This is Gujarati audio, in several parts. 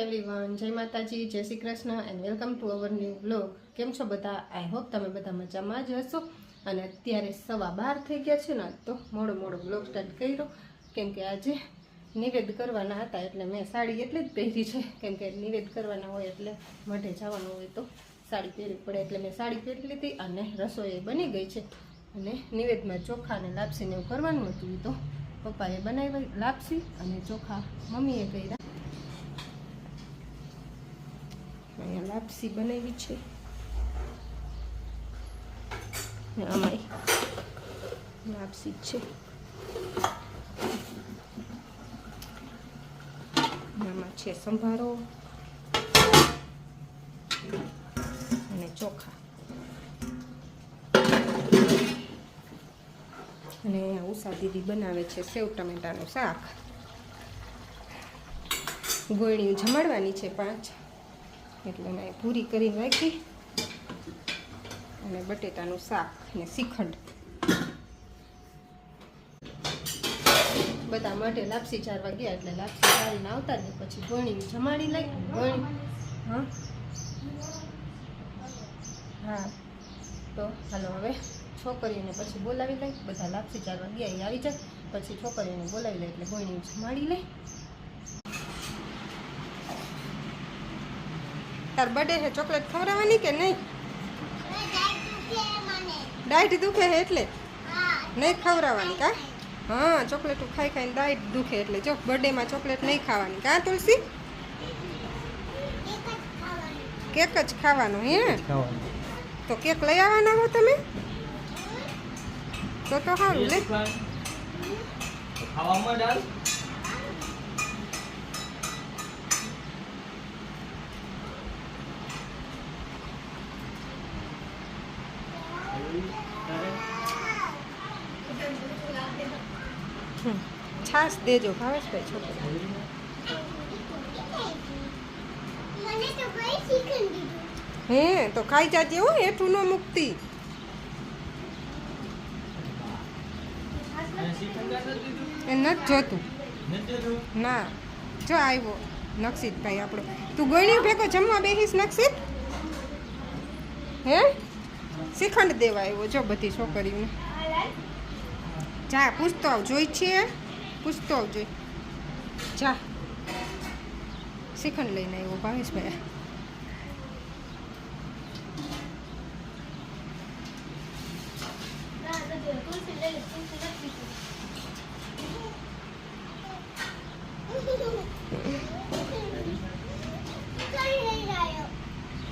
એવરીવન જય માતાજી, જય Shri Krishna and welcome to our new blog કેમ છો બધા? આઈ હોપ તમે બધા મજામાં જ હશો. અને અત્યારે સવા બાર થઈ ગયા છે ને તો મોડો મોડો બ્લોગ સ્ટાર્ટ કર્યો. કેમ કે આજે નિવેદ કરવાના હતા, એટલે મેં સાડી એટલે જ પહેરી છે. કેમ કે નિવેદ કરવાના હોય એટલે મઢે જવાનું હોય તો સાડી પહેરવી પડે. એટલે મેં સાડી પહેરી લીધી અને રસોઈ બની ગઈ છે. અને નિવેદમાં ચોખા અને લાપસીને એવું કરવાનું હતું. તો પપ્પાએ બનાવી લાપસી અને ચોખા મમ્મીએ કર્યા. અહીંયા લાપસી બનાવી છે. આમાંય લાપસી છે. આમાં છે સંભારો અને ચોખા. અને ઉષા દીદી બનાવે છે સેવ ટમેટાનું શાક. ગોળીઓ જમાડવાની છે પાંચ. એટલે મેં પૂરી કરી રાખી. અને બટેટાનું શાક ને શ્રીખંડ બધા માટે લાપસી ચારવા ગયા એટલે લાપસી ચારીને આવતા ને પછી ભણી જમાડી લઈ ભણી હા? હા. તો હાલો હવે છોકરીઓને પછી બોલાવી લઈ. બધા લાપસી ચારવા ગયા એ આવી જાય. પછી છોકરીઓને બોલાવી લે એટલે ભણી જમાડી લઈ. તાર બર્થડે છે ચોકલેટ ખવડાવવાની કે નહીં? ડાયટ દુખે છે એટલે? નહીં ખવડાવવાની કા? હા ચોકલેટ ખાઈ ખાઈને ડાયટ દુખે એટલે. જો બર્થડેમાં ચોકલેટ નહીં ખાવાની કા તુલસી? કેક જ ખાવાનો હે? તો કેક લઈ આવવાના હો તમે? તો તો સારું લે. ખાવામાં ડાલ છાશ દેજો ભાવેશભાઈ છોકરી હે તો ખાઈ જાજે હો હેઠું ન મુક્તિ. એ નથી જોતું. ના જો આવ્યો નક્ષિતભાઈ આપણો. તું ગણ્યું ભેગો જમવા બેસીશ નક્ષિત હે? શ્રીખંડ દેવા આવ્યો જો બધી છોકરીઓને. જા પૂછતો આવ જોઈ છે? પૂછતો આવજો. જા. શ્રીખંડ લઈને આવ્યો ભાવેશભાઈ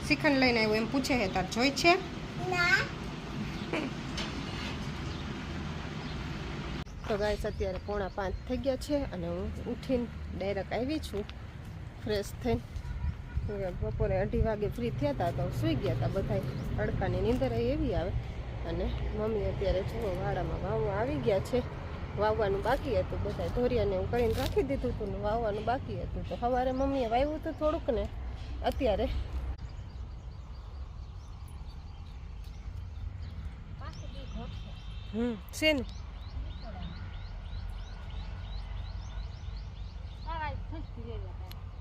શ્રીખંડ લઈને આવ્યો, એમ પૂછે હે તાર જોઈ છે? તો ગાઈસ અત્યારે પોણા પાંચ થઈ ગયા છે અને હું ઉઠીને ડાયરેક્ટ આવી છું. ફ્રેશ થઈને. બપોરે અઢી વાગે ફ્રી થયા હતા તો સૂઈ ગયા હતા બધા અડકાની નીંદર એવી આવે. અને મમ્મી અત્યારે જુઓ, વાડામાં વાવવા આવી ગયા છે. વાવવાનું બાકી હતું બધા ધોરિયાને હું કરીને રાખી દીધું હતું ને વાવવાનું બાકી હતું. તો સવારે મમ્મીએ વાવ્યું હતું થોડુંક ને, અત્યારે હમ, શેનું?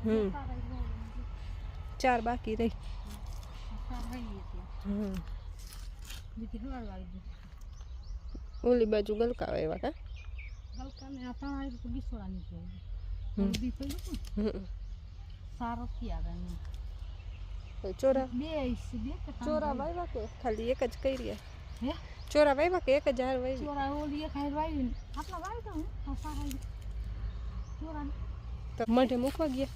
હમ. ચાર બાકી રહી. ઓલી બાજુ ગલકા આવ્યા કા. હમ. તો ચોરા. ચોરા વાવ્યા કે? ખાલી એક જ કરી હે? ચોરા વાવ્યા કે? એક જ હાર વાવી તો મઢે મૂકવા ગયા.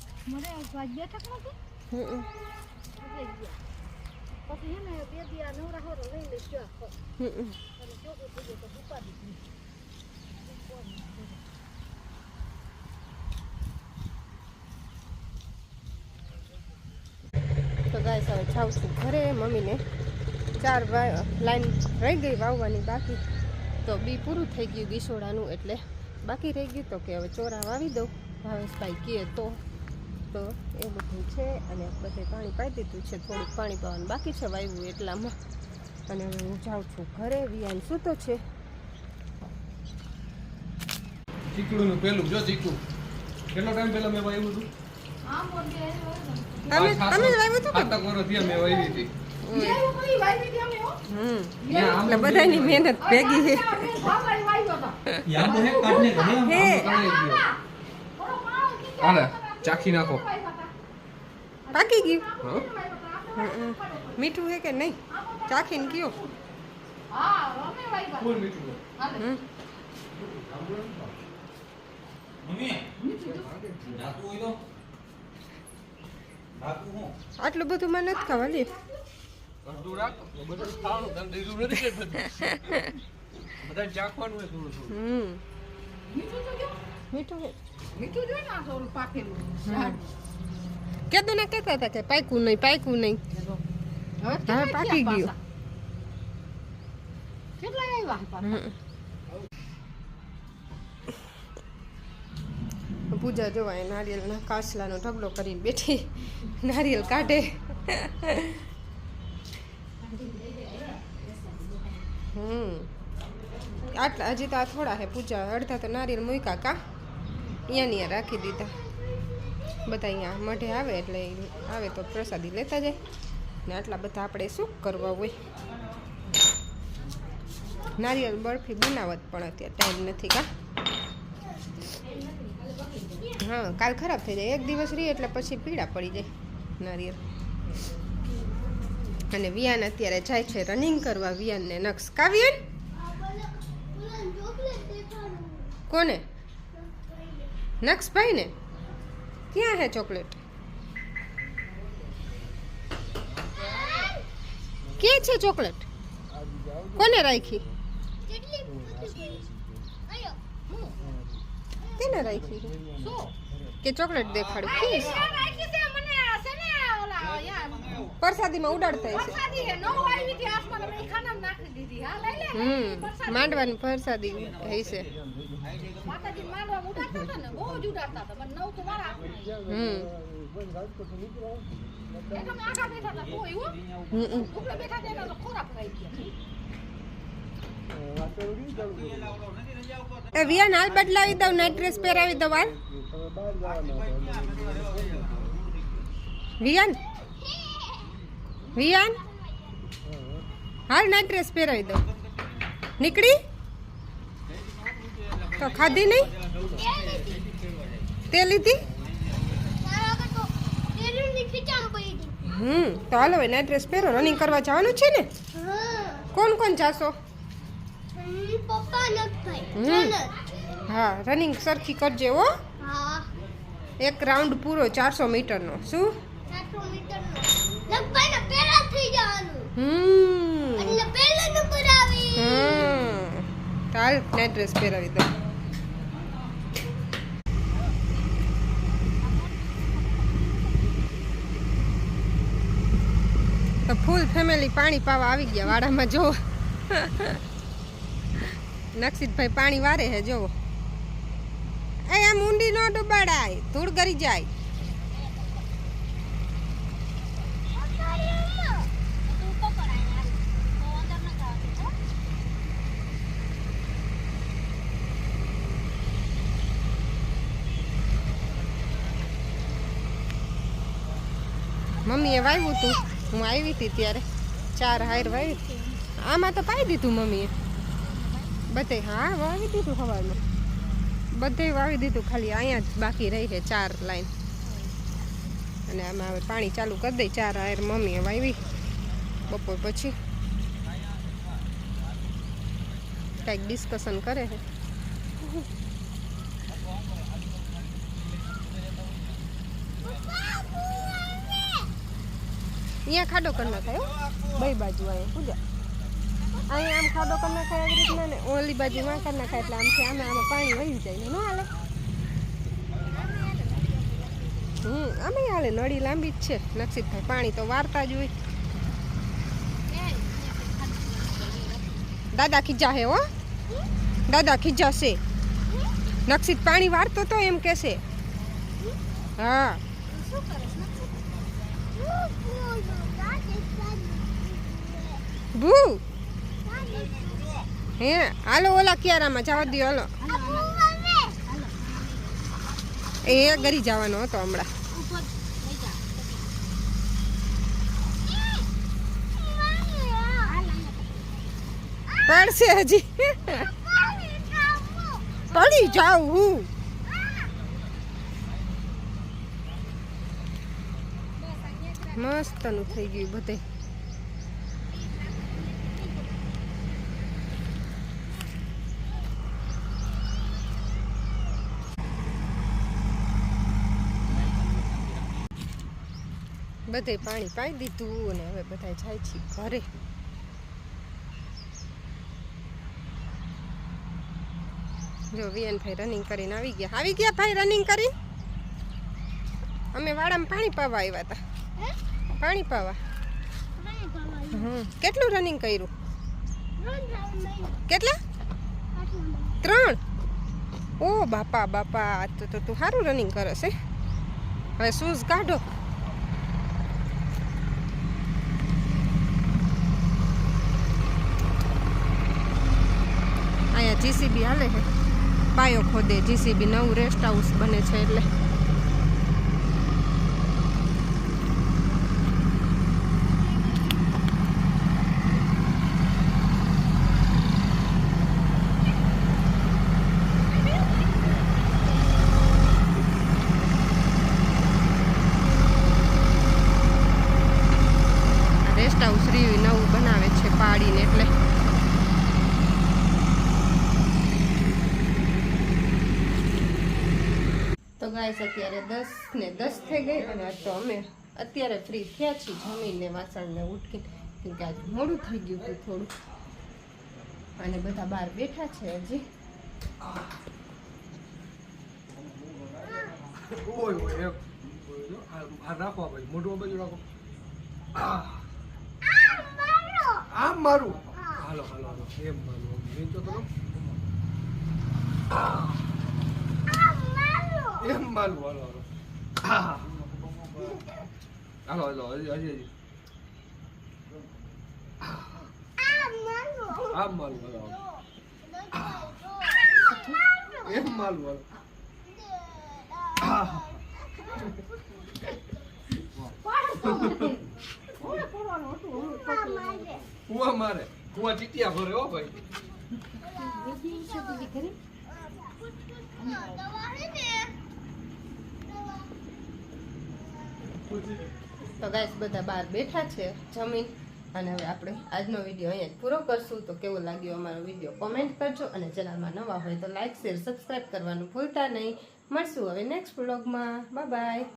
હમ. હમ. તો ગાય હવે જાઉં છું ઘરે મમ્મીને. ચાર લાઈન રહી ગઈ વાવવાની બાકી. તો બી પૂરું થઈ ગયું ગીસોડાનું એટલે બાકી રહી ગયું તો કે હવે ચોરા વાવી દઉં. ભાવેશભાઈ કહે તો તો એ બધું છે અને બધે પાણી પાઈ દીધું છે થોડુંક પાણી પાવાનું બાકી છે વાવ્યું એટલામાં. અને હું જાઉં છું ઘરે વિયાન સૂતો છે. ચીકડું પેલું જો ચીકડું કેટલો ટાઈમ પહેલા મેં વાવ્યું હતું? તમે તમે વાવ્યું હતું કે? ખાતા કોરો વાવી હતી. હમ. ત્યાં એટલે બધાની મહેનત ભેગી છે. હે કાઢને ઘરે આમ હે કાઢી ગયો. હાલે ચાખી નાખો પાકી ગયું હં? હમ. મીઠું છે કે નહીં ચાખીને કયો ફૂલ મીઠું હમ મમ્મી જાતું હોય તો જાતું હું આટલું બધું મને નથી ખાવા લે અડધું રાખો બધું ખાવાનું તને દીધું નથી કે બધું બધાને ચાખવાનું હોય થોડું થોડું હમ. મીઠું છે કેદું ને કહેતા હતા કે પાક્યું નહીં પાક્યું નહીં. હવે પાકી ગયું. હમ. પૂજા જોવા એ નારિયેલના કાચલાનો ઢગલો કરીને બેઠી. નારિયેલ કાઢે. હમ. આટલા હજી તો આ થોડા હે પૂજા. અડધા તો નારિયેલ મૂક્યા કા? અહીંયા રાખી દીધા. બધા અહીંયા મઢે આવે એટલે આવે તો પ્રસાદી લેતા જાય. ને આટલા બધા આપણે શું કરવા હોય? નારિયેળ બરફી બનાવત પણ અત્યારે ટાઈમ નથી કા? હા, કાલ ખરાબ થઈ જાય. એક દિવસ રહી એટલે પછી પીળા પડી જાય નારિયેળ. અને વિયાન અત્યારે જાય છે રનિંગ કરવા. વિયાનને નક્સ કાવ્યન કોને? નક્ષભાઈ ને. ક્યાં હે ચોકલેટ? કે છે ચોકલેટ? કોને રાખી? કેને રાખી? કે ચોકલેટ દેખાડું પ્લીઝ પરસાદીમાં ઉડાડતા હશે હમ માંડવાની પરસાદી હશે હમ. હમ, હમ. એ વિયાન હાલ બદલાવી દઉં નાઇટ ડ્રેસ પહેરાવી દઉં હાલ. વિયાન? વિયાન? હાલ નાઇટ ડ્રેસ પહેરાવી દઉં નીકળી? તો ખાધી નહીં? તે લીધી? હમ તો હાલો હવે નાઇટ ડ્રેસ પહેરો. રનિંગ કરવા જવાનું છે ને? કોણ કોણ જાશો. હા રનિંગ સરખી કરજે હો. એક રાઉન્ડ પૂરો ચારસો મીટરનો. શું સાતસો મીટર લગભગ પહેલા થઈ જવાનું હમ. એટલે પહેલો નંબર આવી. હમ. ચાલ નાઇટ ડ્રેસ પહેરાવી દો. તો ફૂલ ફેમિલી પાણી પાવા આવી ગયા વાડામાં જોવો નક્ષિતભાઈ પાણી વારે હે જોવો. એ આમ ઊંડી નો ડૂબાડાય ધૂળ ગરી જાય. મમ્મીએ વાવ્યું હતું હું આવી હતી ત્યારે. ચાર હાર વાવી આમાં તો પાઈ દીધું મમ્મીએ. બધે હા, વાવી દીધું સવારમાં બધે વાવી દીધું. ખાલી અહીંયા જ બાકી રહી છે ચાર લાઈન. અને આમાં હવે પાણી ચાલુ કરી દઈ. ચાર હાર મમ્મીએ વાવી. બપોર પછી. કાંઈક ડિસ્કશન કરે છે. અહીંયા ખાડો કરી નાખાયો બે બાજુ અહીંયા પૂજા અહીંયા આમ ખાડો કરી નાખાય એવી રીતના ને ઓલી બાજુ માં કરી નાખાય એટલે આમથી આમાં આમાં પાણી વહી જાય ને ન હાલે. હમ આમે હાલે નળી લાંબી જ છે નક્ષિતભાઈ પાણી તો વારતા જ હોય. દાદા ખીજા હે હો. દાદા ખીજા છે. નક્ષિત પાણી વારતો તો એમ કેશે હા. ભૂ હે હાલો ઓલા ક્યારામાં જવા દો હાલો. એ ગરી જવાનો હતો હમણાં. પડશે હજી. પડી જાઉં હું. મસ્તનું થઈ ગયું બધે. બધે પાણી પાઈ દીધું અને હવે બધા જાય છે ઘરે. જો વિયન ભાઈ રનિંગ કરીને આવી ગયા. આવી ગયા ભાઈ રનિંગ કરી? અમે વાડામાં પાણી પાવા આવ્યા હતા. પાણી પાવા? હમ. કેટલું રનિંગ કર્યું? કેટલા? ત્રણ? ઓ બાપા બાપા તો તો તું સારું રનિંગ કરે છે. હવે શૂઝ કાઢો. અહીંયા જીસીબી હાલે છે. પાયો ખોદે. જીસીબી નવું રેસ્ટ હાઉસ બને છે એટલે રેસ્ટ હાઉસ રહ્યું નવું બનાવે છે પાડીને એટલે તો ગાઈસ, અત્યારે દસ ને દસ થઈ ગઈ અને આજ તો અમે અત્યારે ફ્રી થયા છીએ જમીને વાસણને ઉઠકી કેમ કે આજે મોડું થઈ ગયું હતું થોડું. અને બધા બહાર બેઠા છે હજી. રાખો ભાઈ બાજુ રાખો. આમ મારું? હાલો હાલો હાલો, એમ મારું તો મારું હાલો હાલો. હાલો હાલો હજી હજી હજી આમ મારું હાલો એમ મારું હાલો. કુવા મારે કુવા ચીટિયા ભરે હો ભાઈ તો ગાઈસ બધા બહાર બેઠા છે, જમીન. અને હવે આપણે આજનો વીડિયો અહીંયા પૂરો કરશું. તો કેવો લાગ્યો અમારો વીડિયો કોમેન્ટ કરજો અને ચેનલમાં નવા હોય તો લાઈક શેર સબસ્ક્રાઈબ કરવાનું ભૂલતા નહીં. મળશું હવે નેક્સ્ટ વ્લોગમાં બાય